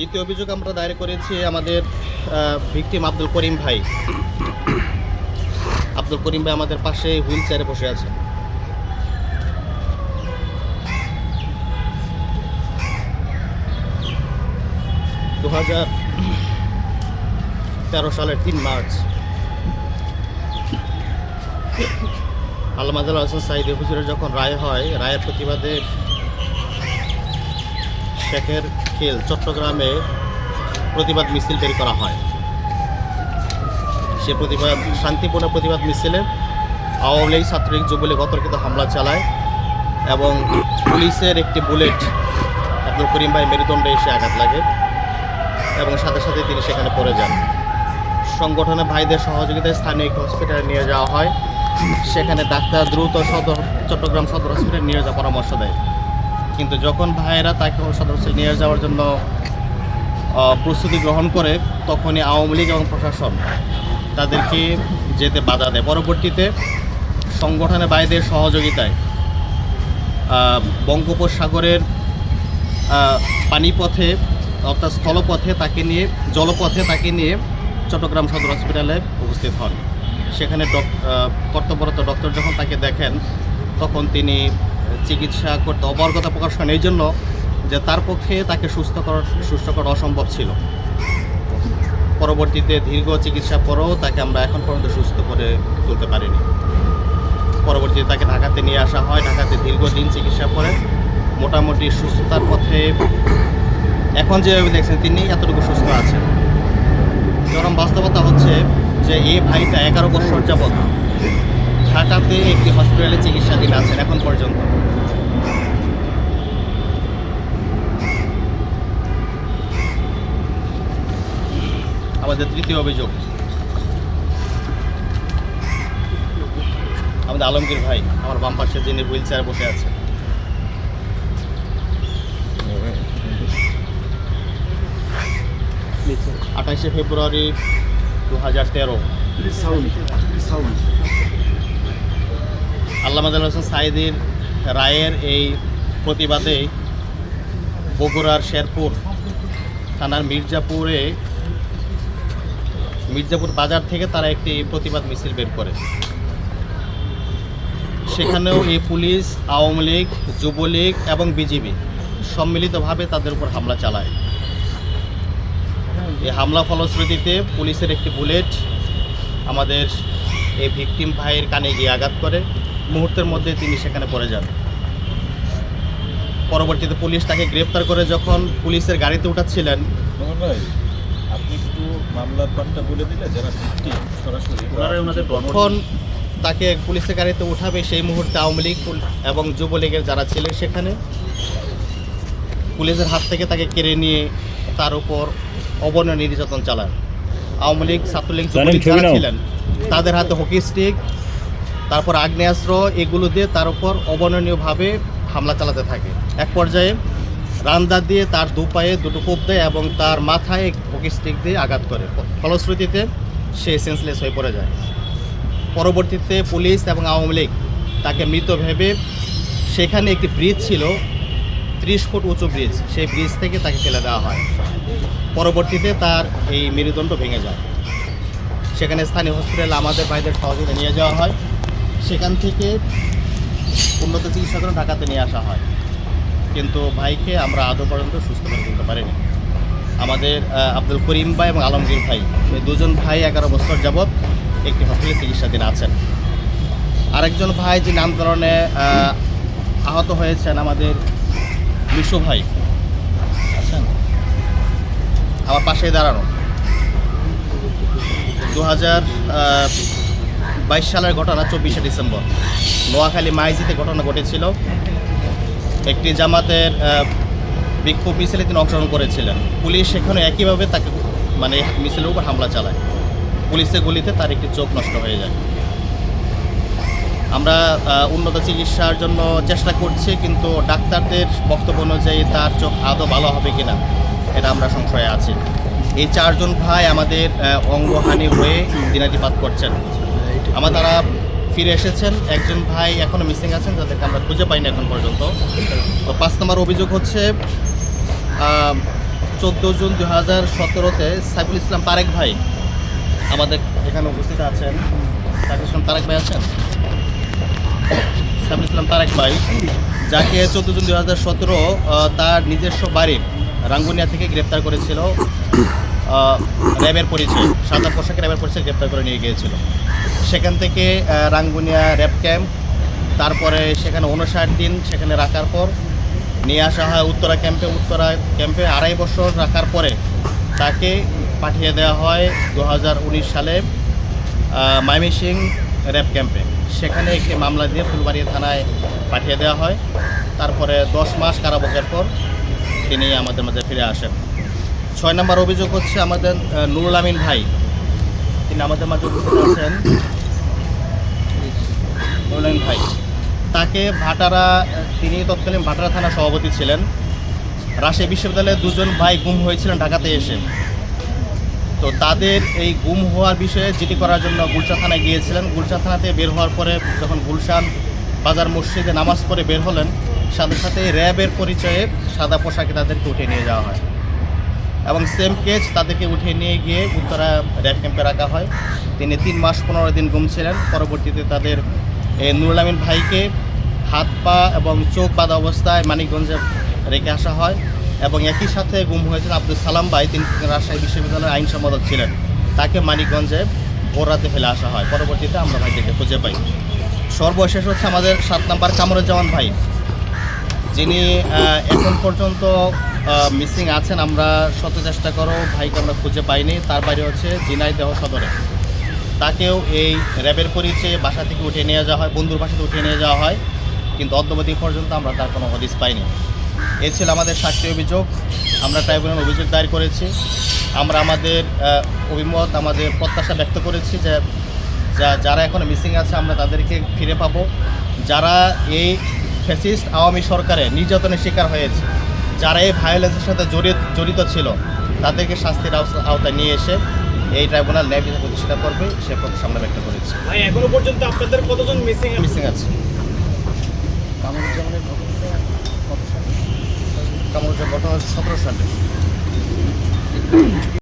দ্বিতীয় অভিযোগ আমরা দায়ের করেছি আমাদের ভিকটিম আব্দুল করিম ভাই। আব্দুল করিম ভাই আমাদের পাশে হুইল চেয়ারে বসে আছে। দু হাজার তেরো সালের তিন মার্চ আলমাদ হাসান সাইদি হুজুরের যখন রায় হয়, রায়ের প্রতিবাদে শেখের খেল, চট্টগ্রামে প্রতিবাদ মিছিল বের করা হয়। সে প্রতিবাদ, শান্তিপূর্ণ প্রতিবাদ মিছিলে আওয়ামী লীগ ছাত্রলীগ যুবলীগ অতর্কিত হামলা চালায় এবং পুলিশের একটি বুলেট আব্দুল করিম ভাই মেরুদণ্ডে এসে আঘাত লাগে এবং সাথে সাথে তিনি সেখানে পড়ে যান। সংগঠনের ভাইদের সহযোগিতায় স্থানীয় একটি হসপিটালে নিয়ে যাওয়া হয়। সেখানে ডাক্তার দ্রুত সদর, চট্টগ্রাম সদর হসপিটালে নিয়ে যাওয়ার পরামর্শ দেয়। কিন্তু যখন ভাইয়েরা তাকে সদর হসপিটালে নিয়ে যাওয়ার জন্য প্রস্তুতি গ্রহণ করে, তখনই আওয়ামী লীগ এবং প্রশাসন তাদেরকে যেতে বাধা দেয়। পরবর্তীতে সংগঠনে বাইদের সহযোগিতায় বঙ্গোপসাগরের পানিপথে অর্থাৎ স্থলপথে তাকে নিয়ে, জলপথে তাকে নিয়ে চট্টগ্রাম সদর হসপিটালে উপস্থিত হন। সেখানে কর্তব্যরত ডক্টর যখন তাকে দেখেন, তখন তিনি চিকিৎসা করতে অবর্গতা প্রকাশ করেন এই জন্য যে তার পক্ষে তাকে সুস্থ করা সুস্থ করা অসম্ভব ছিল। পরবর্তীতে দীর্ঘ চিকিৎসা পরেও তাকে আমরা এখন পর্যন্ত সুস্থ করে তুলতে পারিনি। পরবর্তীতে তাকে ঢাকাতে নিয়ে আসা হয়। ঢাকাতে দীর্ঘদিন চিকিৎসা করে মোটামুটি সুস্থতার পথে এখন যেভাবে দেখছেন তিনি এতটুকু সুস্থ আছেন। চরম বাস্তবতা হচ্ছে যে এই ভাইটা এগারো বছর যাবৎ ঢাকাতে একটি হসপিটালে চিকিৎসাধীন আছেন এখন পর্যন্ত। আমাদের তৃতীয় অভিযোগ। আমাদের আলমগীর ভাই, আমার বাম পাশে যিনি হুইল চেয়ার বসে আছে। আঠাশে ফেব্রুয়ারি দু হাজার তেরো আল্লাহ হোসেন সাইদির রায়ের এই প্রতিবাদে বগুড়ার শেরপুর থানার মির্জাপুরে মির্জাপুর বাজার থেকে তারা একটি প্রতিবাদ মিছিল বের করে। সেখানেও এই পুলিশ, আওয়ামী লীগ, যুবলীগ এবং বিজিবি সম্মিলিতভাবে তাদের উপর হামলা চালায়। এই হামলা ফলশ্রুতিতে পুলিশের একটি বুলেট আমাদের এই ভিকটিম ভাইয়ের কানে গিয়ে আঘাত করে। মুহূর্তের মধ্যে তিনি সেখানে পড়ে যান। পরবর্তীতে পুলিশ তাকে গ্রেপ্তার করে যখন পুলিশের গাড়িতে উঠাচ্ছিলেন মোহন ভাই আপনি একটু মামলার পাটটা বলে দিলে যারা ভিত্তি সরাসরি তখন তাকে পুলিশের গাড়িতে উঠাবে সেই মুহূর্তে আওয়ামী লীগ এবং যুবলীগের যারা ছিলেন সেখানে? পুলিশের হাত থেকে তাকে কেড়ে নিয়ে তার উপর অবর্ণ নির্যাতন চালান আওয়ামী লীগ ছাত্রলীগ যুবলীগ যারা ছিলেন তাদের হাতে হকি স্টিক তারপর আগ্নেয়াস্ত্র এগুলো দিয়ে তার উপর অবর্ণনীয়ভাবে হামলা চালাতে থাকে। এক পর্যায়ে রান্দা দিয়ে তার দু পায়ে দুটো কোপ দেয় এবং তার মাথায় হকি স্টিক দিয়ে আঘাত করে। ফলশ্রুতিতে সে সেন্সলেস হয়ে পড়ে যায়। পরবর্তীতে পুলিশ এবং আওয়ামী লীগ তাকে মৃত ভেবে সেখানে একটি ব্রিজ ছিল, ত্রিশ ফুট উঁচু ব্রিজ সেই ব্রিজ থেকে তাকে ফেলে দেওয়া হয়। পরবর্তীতে তার এই মেরুদণ্ড ভেঙে যায়। সেখানে স্থানীয় হসপিটালে আমাদের ভাইদের সহযোগিতা নিয়ে যাওয়া হয়। সেখান থেকে উন্নত চিকিৎসার জন্য ঢাকাতে নিয়ে আসা হয়। কিন্তু ভাইকে আমরা আদৌ পর্যন্ত সুস্থ করে তুলতে পারিনি। আমাদের আব্দুল করিম ভাই এবং আলমগীর ভাই এই দুজন ভাই এগারো বছর যাবৎ একটি হসপিটালে চিকিৎসাধীন আছেন। আরেকজন ভাই যিনি আন্দোলনে আহ, আহত হয়েছেন আমাদের মিশু ভাই। আছেন? আমার পাশেই দাঁড়ানো। দু হাজার বাইশ সালের ঘটনা চব্বিশে ডিসেম্বর। নোয়াখালী মাইজিতে ঘটনা ঘটেছিল। একটি জামাতের বিক্ষোভ মিছিলে তিনি অংশগ্রহণ করেছিলেন। পুলিশ সেখানে একইভাবে তাকে মানে মিছিলের উপর হামলা চালায়। পুলিশের গুলিতে তার একটি চোখ নষ্ট হয়ে যায়। আমরা উন্নত চিকিৎসার জন্য চেষ্টা করছি, কিন্তু ডাক্তারদের বক্তব্য অনুযায়ী তার চোখ আদৌ ভালো হবে কিনা, এটা আমরা সংশয়ে আছি। এই চারজন ভাই আমাদের অঙ্গহানি হয়ে দিনাতিপাত করছেন। আমার তারা ফিরে এসেছেন। একজন ভাই এখনও মিসিং আছেন, যাদেরকে আমরা খুঁজে পাইনি এখন পর্যন্ত। তো পাঁচ নম্বর অভিযোগ হচ্ছে চোদ্দ জুন দু হাজার সতেরোতে সাইফুল ইসলাম তারেক ভাই আমাদের এখানে উপস্থিত আছেন। সাইফুল ইসলাম তারেক ভাই আছেন? সাইফুল ইসলাম তারেক ভাই, যাকে চোদ্দ জুন দু হাজার সতেরো তার নিজস্ব বাড়ি রাঙ্গুনিয়া থেকে গ্রেপ্তার করেছিল। র্যাবের পরিচয় সাদা পোশাকে র্যাবের পরিচয় গ্রেপ্তার করে নিয়ে গিয়েছিল। সেখান থেকে রাঙ্গুনিয়া র্যাব ক্যাম্প, তারপরে সেখানে উনষাট দিন, সেখানে রাখার পর নিয়ে আসা হয় উত্তরা ক্যাম্পে। উত্তরা ক্যাম্পে আড়াই বছর রাখার পরে তাকে পাঠিয়ে দেওয়া হয় দু হাজার উনিশ সালে ময়মনসিং র্যাব ক্যাম্পে। সেখানে একটি মামলা দিয়ে ফুলবাড়ি থানায় পাঠিয়ে দেওয়া হয়। তারপরে দশ মাস কারাভোগের পর তিনি আমাদের মাঝে ফিরে আসেন। ছয় নম্বর অভিযোগ হচ্ছে আমাদের নুরুল আমিন ভাই। তিনি আমাদের মাঝে উপস্থিত আছেন। নুরুল আমিন ভাই। তাকে ভাটারা, তিনি তৎকালীন ভাটারা থানা সভাপতি ছিলেন। রাজশাহী বিশ্ববিদ্যালয়ে দুজন ভাই গুম হয়েছিলেন ঢাকাতে এসে। তো তাদের এই গুম হওয়ার বিষয়ে জিডি করার জন্য গুলশা থানায় গিয়েছিলেন। গুলশা থানাতে বের হওয়ার পরে যখন গুলশান বাজার মসজিদে নামাজ পড়ে বের হলেন, সাথে সাথে র্যাবের পরিচয়ে সাদা পোশাকে তাদেরকে উঠে নিয়ে যাওয়া হয়। এবং সেম কেস তাদেরকে উঠিয়ে নিয়ে গিয়ে উত্তরা র্যাব ক্যাম্পে রাখা হয়। তিনি তিন মাস পনেরো দিন গুম ছিলেন পরবর্তীতে তাদের নুরুল আমিন ভাইকে হাত পা এবং চোখ বাঁধা অবস্থায় মানিকগঞ্জে রেখে আসা হয় এবং একই সাথে গুম হয়েছেন আব্দুল সালাম ভাই। তিনি রাজশাহী বিশ্ববিদ্যালয়ের আইন সম্পাদক ছিলেন। তাকে মানিকগঞ্জে ভোররাতে ফেলে আসা হয়। পরবর্তীতে আমরা ভাইটিকে খুঁজে পাই। সর্বশেষ হচ্ছে আমাদের সাত নাম্বার কামরুজ্জামান ভাই। যিনি এখন পর্যন্ত মিসিং আছেন, আমরা শত চেষ্টা করো, ভাইকে আমরা খুঁজে পাইনি, তার বাইরে হচ্ছে ঝিনাইদহ সদরে। তাকেও এই র্যাবের পরিচয়ে বাসা থেকে উঠিয়ে নিয়ে যাওয়া হয়, বন্ধুর বাসা থেকে উঠিয়ে নিয়ে যাওয়া হয়, কিন্তু অদ্যবধি পর্যন্ত আমরা তার কোনো হদিস পাইনি। এ ছিল আমাদের সাতটি অভিযোগ, আমরা ট্রাইব্যুনাল অভিযোগ দায়ের করেছি। আমরা আমাদের অভিমত, আমাদের প্রত্যাশা ব্যক্ত করেছি যে যা, যারা এখনও মিসিং আছে, আমরা তাদেরকে ফিরে পাবো। যারা এই ফ্যাসিস্ট আওয়ামী সরকারে নির্যাতনের শিকার হয়েছে যারা এই ভায়োলেন্সের সাথে জড়িত জড়িত ছিল তাদেরকে শাস্তির আওতা- আওতায় নিয়ে এসে এই ট্রাইব্যুনাল ন্যায় বিচার প্রতিষ্ঠা করবে সে প্রতি আমরা ব্যক্ত করেছি। ভাই এখনও পর্যন্ত আপনাদের কতজন মিসিং মিসিং আছে। কামরুজ্জামানের ঘটনাটা কত সালে? কামরুজ্জামান ঘটনা সতেরো সালে।